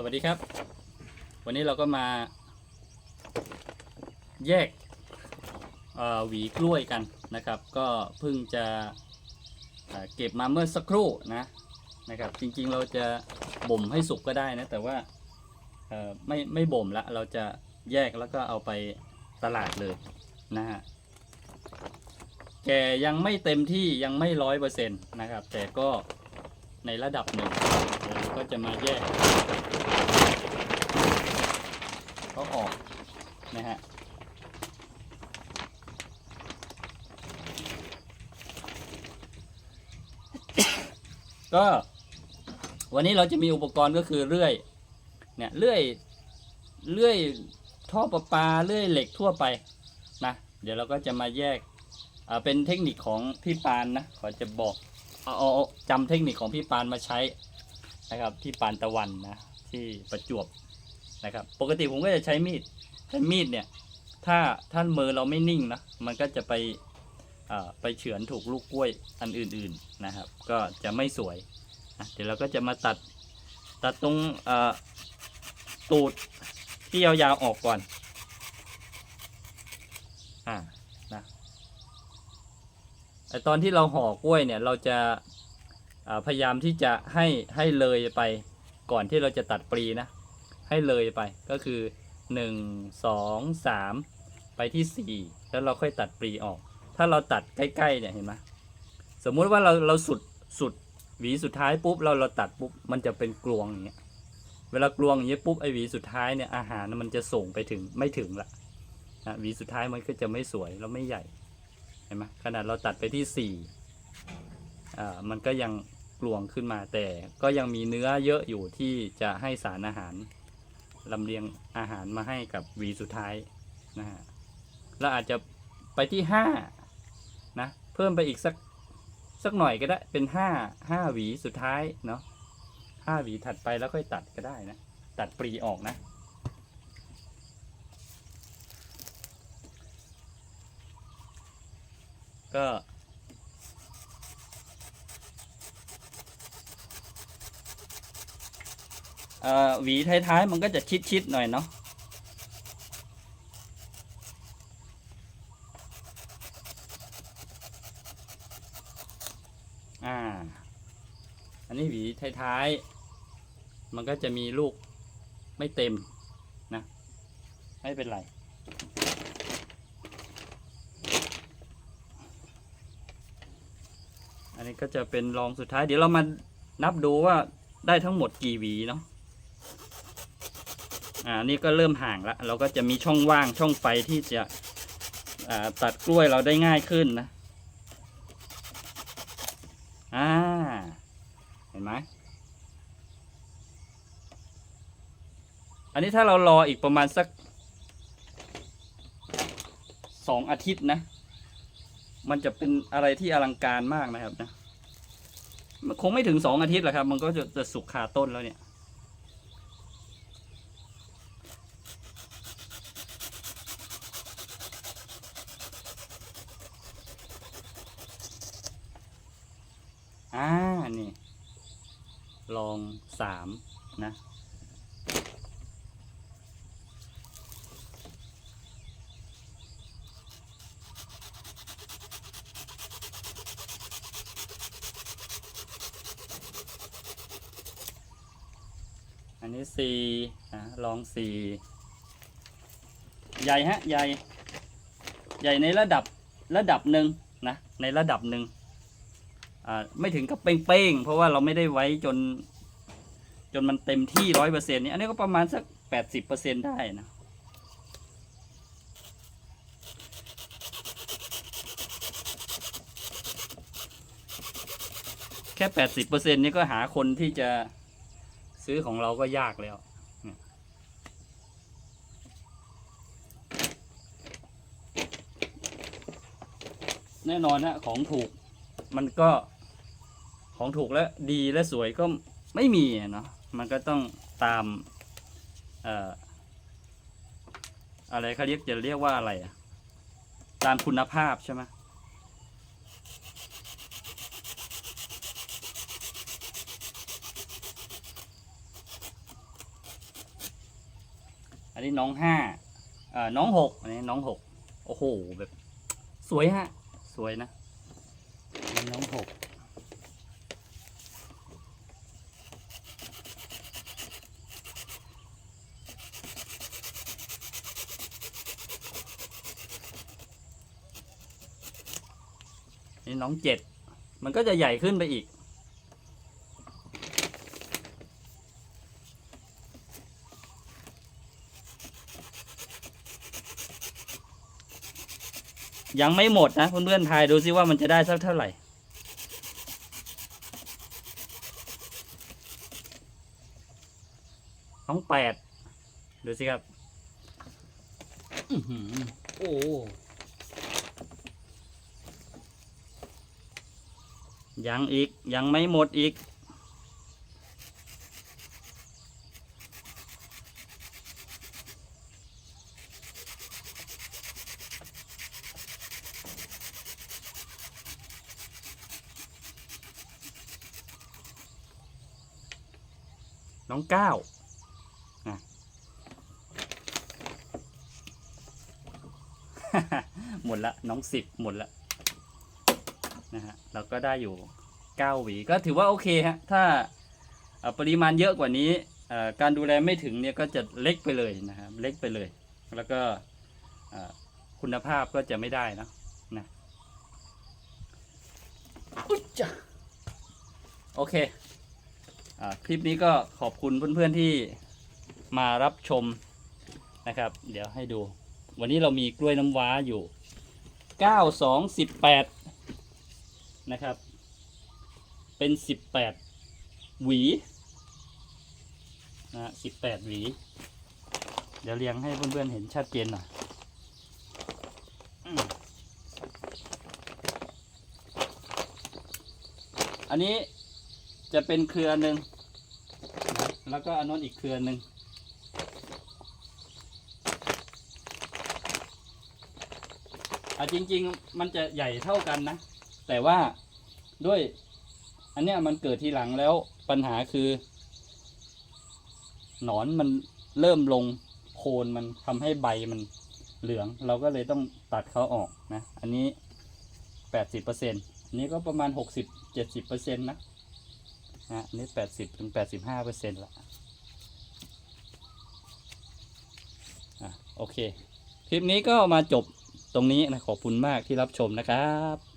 สวัสดีครับ วันนี้เราก็มา แยกหวีกล้วยกันนะครับ ก็เพิ่งจะเก็บมาเมื่อสักครู่นะนะครับ จริงๆเราจะบ่มให้สุกก็ได้นะ แต่ว่าไม่ไม่บ่มละเราจะแยกแล้วก็เอาไปตลาดเลยนะฮะแกยังไม่เต็มที่ยังไม่ร้อยเปอร์เซ็นต์นะครับ แต่ก็ในระดับหนึ่ง ก็จะมาแยกเขาออกนะฮะก็วันนี้เราจะมีอุปกรณ์ก็คือเลื่อย เนี่ยเลื่อยเลื่อยท่อประปาเลื่อยเหล็กทั่วไปนะเดี๋ยวเราก็จะมาแยกอ่าเป็นเทคนิคของพี่ปานนะขอจะบอกเอาเอาเอาจำเทคนิคของพี่ปานมาใช้ นะครับพี่ปานตะวันนะที่ประจวบนะครับ ปกติผมก็จะใช้มีดใช้มีดเนี่ย ถ้าท่านมือเราไม่นิ่งนะมันก็จะไปไปเฉือนถูกลูกกล้วยอันอื่นๆนะครับ ก็จะไม่สวยนะเดี๋ยวเราก็จะมาตัดตัดตรงตูดที่ยาวๆออกก่อนอ่านะไอตอนที่เราห่อกล้วยเนี่ยเราจะ พยายามที่จะให้ให้เลยไปก่อนที่เราจะตัดปลีนะ ให้เลยไปก็คือ 1 2 3 ไปที่ 4 แล้วเราค่อยตัดปลีออก ถ้าเราตัดใกล้ๆเนี่ยเห็นไหมสมมุติว่าเราเราสุดสุดหวีสุดท้ายปุ๊บเราเราตัดปุ๊บมันจะเป็นกลวงอย่างเงี้ยเวลากลวงอย่างเงี้ยปุ๊บไอหวีสุดท้ายเนี่ยอาหารมันจะส่งไปถึงไม่ถึงละนะหวีสุดท้ายมันก็จะไม่สวยแล้วไม่ใหญ่เห็นไหมขนาดเราตัดไปที่4อ่ามันก็ยัง กลวงขึ้นมาแต่ก็ยังมีเนื้อเยอะอยู่ที่จะให้สารอาหารลำเลียงอาหารมาให้กับหวีสุดท้ายนะฮะแล้วอาจจะไปที่ห้านะเพิ่มไปอีกสักสักหน่อยก็ได้เป็นห้าห้าหวีสุดท้ายเนาะห้าหวีถัดไปแล้วค่อยตัดก็ได้นะ ตัดปลีออกนะ ก็ เอ่อ หวีท้ายๆ มันก็จะชิดๆหน่อยเนาะอ่า อันนี้หวีท้ายๆ มันก็จะมีลูกไม่เต็มนะ ไม่เป็นไรอันนี้ก็จะเป็นรองสุดท้าย เดี๋ยวเรามานับดูว่าได้ทั้งหมดกี่หวีเนาะ อ่านี่ก็เริ่มห่างละเราก็จะมีช่องว่างช่องไฟที่จะอ่าตัดกล้วยเราได้ง่ายขึ้นนะอ่าเห็นไหมอันนี้ถ้าเรารออีกประมาณสักสองอาทิตย์นะ มันจะเป็นอะไรที่อลังการมากนะครับนะ คงไม่ถึงสองอาทิตย์หรอกครับ มันก็จะจะสุกคาต้นแล้วเนี่ย อ่า นี่ลองสามนะอันนี้สี่นะลองสี่ใหญ่ฮะใหญ่ใหญ่ในระดับระดับหนึ่งนะในระดับหนึ่ง ไม่ถึงกับเป้งๆ เพราะว่าเราไม่ได้ไว้จน จนมันเต็มที่ร้อยเปอร์เซ็นต์นี่อันนี้ก็ประมาณสักแปดสิบเปอร์เซ็นต์ได้นะแค่แปดสิบเปอร์เซ็นต์นี่ก็หาคนที่จะซื้อของเราก็ยากแล้วแน่นอนฮะของถูกมันก็ ของถูกและดีและสวยก็ไม่มีเนาะมันก็ต้องตามเอ่ออะไรเขาเรียกจะเรียกว่าอะไรอะตามคุณภาพใช่ไหมอันนี้น้องห้าอ่าน้องหกอันนี้น้องหกโอ้โหแบบ สวยฮะ สวยนะนน้องหก นี่น้องเจ็ด มันก็จะใหญ่ขึ้นไปอีก ยังไม่หมดนะเพื่อนๆทายดูซิว่ามันจะได้สักเท่าไหร่น้องแปดดูสิครับอือหือโอ้ ยังอีกยังไม่หมดอีก น้องเก้าอะหมดละน้องสิบหมดละ นะฮะเราก็ได้อยู่เก้าหวีก็ถือว่าโอเคฮะถ้าเอ่อปริมาณเยอะกว่านี้เอ่อการดูแลไม่ถึงเนี่ยก็จะเล็กไปเลยนะครับเล็กไปเลย แล้วก็เอ่อคุณภาพก็จะไม่ได้เนอะนะอุ๊ยจ้ะโอเคอ่าคลิปนี้ก็ขอบคุณเพื่อนๆที่มารับชมนะครับ เดี๋ยวให้ดู วันนี้เรามีกล้วยน้ำว้าอยู่ 9 2 18 นะครับ เป็น18หวีนะ18หวี เดี๋ยวเรียงให้เพื่อนๆเห็นชัดเจนหน่อยอันนี้จะเป็นเครือหนึ่งนะแล้วก็อันนู้นอีกเครือหนึ่งอะจริง ๆ มันจะใหญ่เท่ากันนะ แต่ว่าด้วยอันเนี้ยมันเกิดทีหลังแล้วปัญหาคือ หนอนมันเริ่มลงโคนมันทำให้ใบมันเหลือง เราก็เลยต้องตัดเขาออกนะ อันนี้แปดสิบเปอร์เซ็นต์อันนี้ก็ประมาณหกสิบเจ็ดสิบเปอร์เซ็นต์นะนะอันนี่แปดสิบถึงแปดสิบห้าเปอร์เซ็นต์ละอะโอเค คลิปนี้ก็มาจบตรงนี้นะขอบคุณมากที่รับชมนะครับ